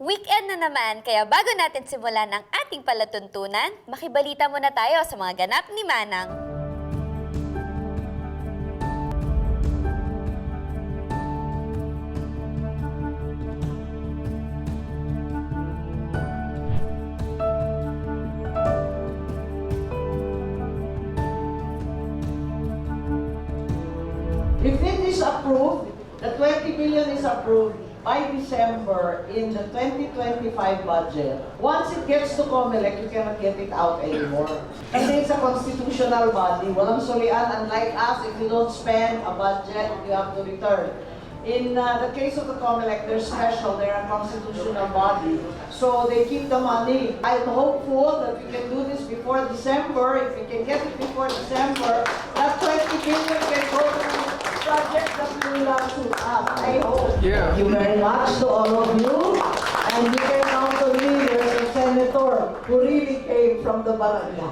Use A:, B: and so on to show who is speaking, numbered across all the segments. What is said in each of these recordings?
A: Weekend na naman, kaya bago natin simulan ang ating palatuntunan, makibalita muna tayo sa mga ganap ni Manang.
B: If it is approved, the 20 million is approved by December in the 2025 budget. Once it gets to COMELEC, you cannot get it out anymore. Kasi it's a constitutional body. Walang sulian. Unlike us, if you don't spend a budget, you have to return. In uh, the case of the COMELEC, they're special. They're a constitutional body. So they keep the money. I'm hopeful that we can do this before December. If we can get it before December, that 20 billion can go to project that will uh, suit us. I hope.
C: Yeah.
B: You very much to all of you. And you can count on me, senator who really came from the barangay.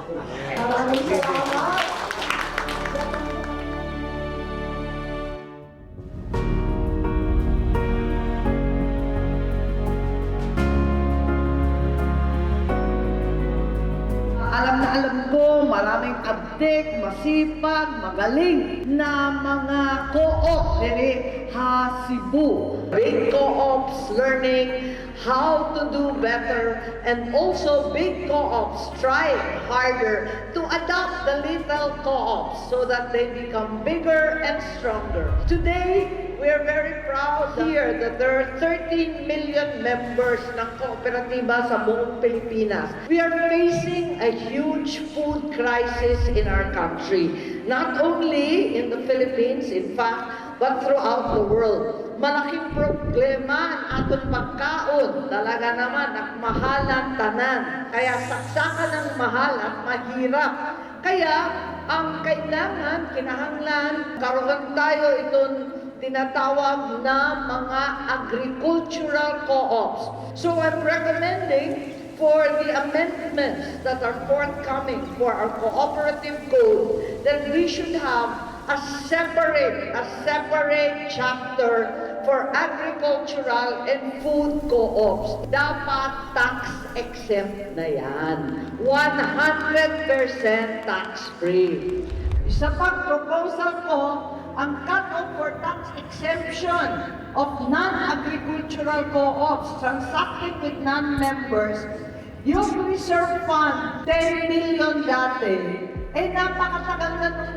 B: Alam na alam ko, maraming abdik, masipag, magaling na mga co-op diri ha Cebu. Big co-ops learning how to do better and also big co-ops trying harder to adopt the little co-ops so that they become bigger and stronger. Today, we are very proud here that there are 13 million members ng kooperatiba sa buong Pilipinas. We are facing a huge food crisis in our country. Not only in the Philippines, in fact, but throughout the world. Malaking problema ang atong pagkaon. Talaga naman, nagmahalan tanan. Kaya saksakan ng mahal at mahirap. Kaya, ang kailangan, kinahanglan, karoon tayo itong tinatawag na mga agricultural co-ops. So I'm recommending for the amendments that are forthcoming for our cooperative code that we should have a separate, a separate chapter for agricultural and food co-ops. Dapat tax exempt na yan. 100% tax-free. Isa pang proposal ko, ang cut-off for tax exemption of non-agricultural co-ops transacting with non-members, yung reserve fund, 10 million dati, eh napakatagal na nung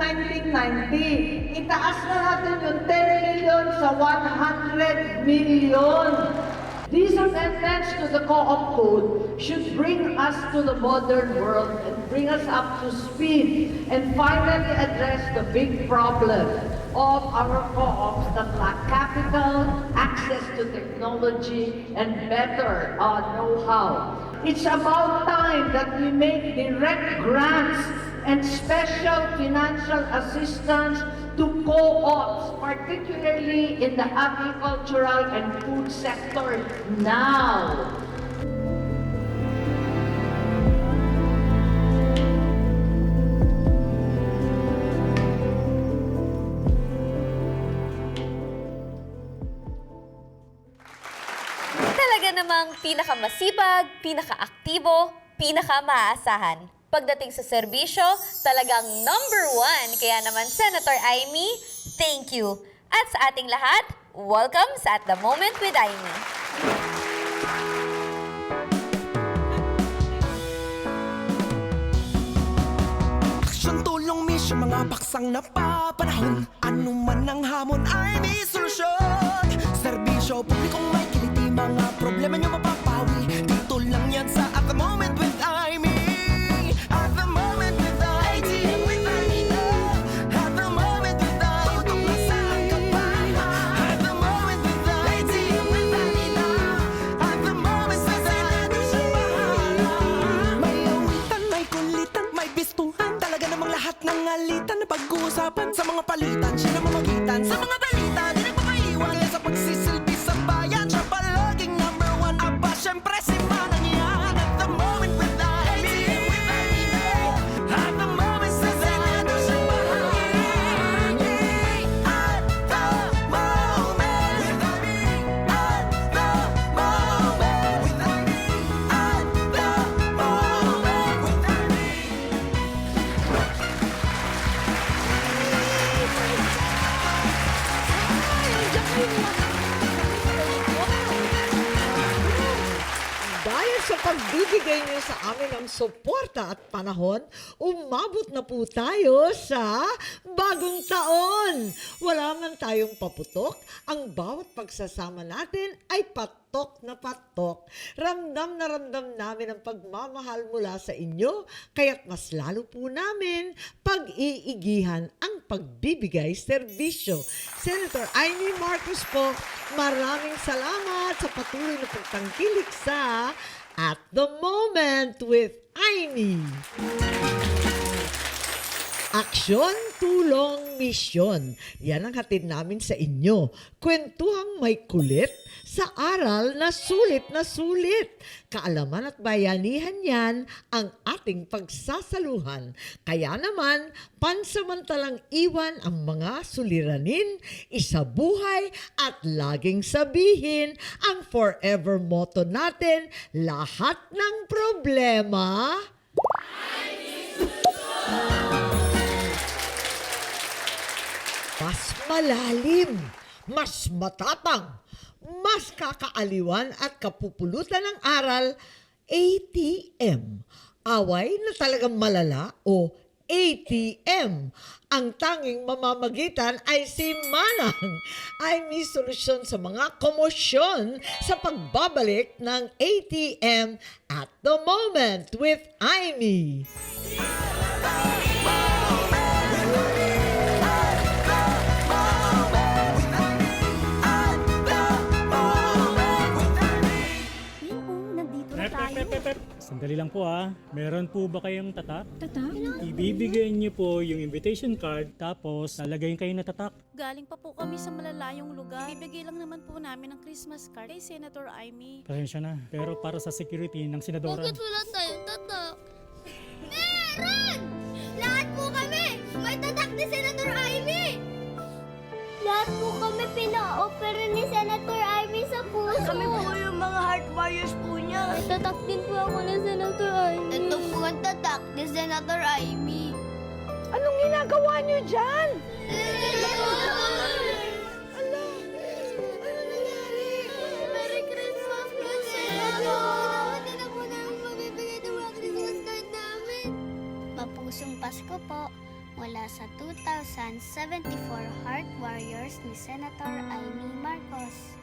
B: 1990. Itaas na natin yung 10 million sa 100 million. These amendments to the co-op code should bring us to the modern world and bring us up to speed and finally address the big problem of our co-ops that lack capital, access to technology, and better uh, know-how. It's about time that we make direct grants and special financial assistance to co-ops, particularly in the agricultural and food sector now.
A: Namang pinakamasipag, pinakaaktibo, pinakamaasahan. Pagdating sa serbisyo, talagang number one. Kaya naman, Senator Amy, thank you. At sa ating lahat, welcome sa At The Moment with Amy.
D: Aksyon, tulong, misyon, mga baksang napapanahon Ano man ang hamon ay may solusyon Serbisyo, publikong may Mga problema nyo mapapawi. Dito lang yan sa At The Moment with Amy At The Moment with Amy At The Moment bistuhan. Talaga namang lahat ng alitan. Na pag-uusapan Sa mga palitan, siya na mamagitan Sa mga
C: pagbibigay niyo sa amin ng suporta at panahon, umabot na po tayo sa bagong taon. Wala man tayong paputok, ang bawat pagsasama natin ay patok na patok. Ramdam na ramdam namin ang pagmamahal mula sa inyo, kaya't mas lalo po namin pag-iigihan ang pagbibigay serbisyo. Senator Amy Marcos po, maraming salamat sa patuloy na pagtangkilik sa At the Moment with Amy. Aksyon, tulong, misyon. Yan ang hatid namin sa inyo. Kwentuhang may kulit sa aral na sulit na sulit. Kaalaman at bayanihan yan ang ating pagsasaluhan. Kaya naman, pansamantalang iwan ang mga suliranin, isabuhay at laging sabihin ang forever motto natin, lahat ng problema mas malalim, mas matapang, mas kakaaliwan at kapupulutan ng aral, ATM. Away na talagang malala o ATM. Ang tanging mamamagitan ay si Manang. Ay may solusyon sa mga komosyon sa pagbabalik ng ATM at the moment with Amy.
E: nandito na
F: Pep,
E: tayo.
F: pep, pep, pep. Sandali lang po ah. Meron po ba kayong tatak?
E: Tatak?
F: Ibibigay niyo po yung invitation card tapos lalagayin kayo na tatak.
G: Galing pa po kami sa malalayong lugar. Ibigay lang naman po namin ng Christmas card kay Senator Amy.
F: Pasensya na. Pero para sa security ng senadora.
H: wala tayong tatak? Meron! Lahat po kami! May tatak ni Senator Amy! Lahat po kami pina-opera ni Senator Amy sa puso. Kami po yung mga heart warriors po tatak din po ako ni Senator Amy. Ito po ang tatak ni Senator Amy.
C: Anong ginagawa niyo dyan?
H: Ala! Ano nangyari? Merry Christmas po, Senator! Mapusong Pasko po mula sa 2074 Heart Warriors ni Senator Amy Marcos.